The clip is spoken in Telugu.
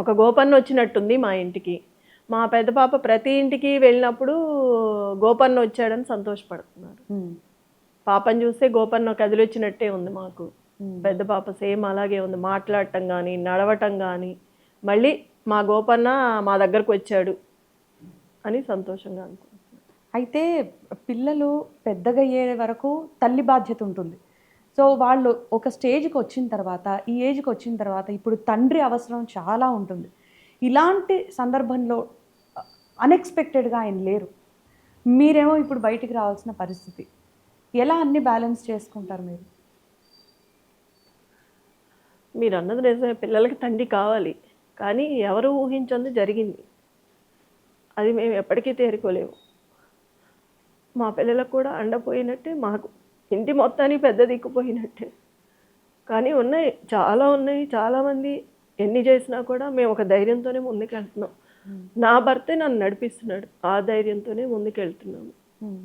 ఒక గోపన్న వచ్చినట్టుంది మా ఇంటికి. మా పెద్ద పాప ప్రతి ఇంటికి వెళ్ళినప్పుడు గోపన్న వచ్చాడని సంతోషపడుతున్నారు. పాపని చూస్తే గోపన్న కదిలొచ్చినట్టే ఉంది మాకు. పెద్ద పాప సేమ్ అలాగే ఉంది. మాట్లాడటం కానీ నడవటం కానీ మళ్ళీ మా గోపన్న మా దగ్గరకు వచ్చాడు అని సంతోషంగా అనుకుంటున్నాను. అయితే పిల్లలు పెద్దగా అయ్యే వరకు తల్లి బాధ్యత ఉంటుంది. సో వాళ్ళు ఒక స్టేజ్కి వచ్చిన తర్వాత ఈ ఏజ్కి వచ్చిన తర్వాత ఇప్పుడు తండ్రి అవసరం చాలా ఉంటుంది. ఇలాంటి సందర్భంలో అన్ఎక్స్పెక్టెడ్గా ఆయన లేరు. మీరేమో ఇప్పుడు బయటికి రావాల్సిన పరిస్థితి. ఎలా అన్ని బ్యాలెన్స్ చేసుకుంటారు మీరు? మీరు అన్నది నిజమే. పిల్లలకి తండ్రి కావాలి. కానీ ఎవరు ఊహించింది జరిగింది. అది మేము ఎప్పటికీ తేరుకోలేము. మా పిల్లలకు కూడా అండపోయినట్టే మాకు. ఇంటి మొత్తానికి పెద్ద దిక్కుపోయినట్టే కానీ ఉన్నాయి చాలా ఉన్నాయి చాలామంది ఎన్ని చేసినా కూడా మేము ఒక ధైర్యంతోనే ముందుకెళ్తున్నాం. నా భర్తే నన్ను నడిపిస్తున్నాడు ఆ ధైర్యంతోనే ముందుకెళ్తున్నాము.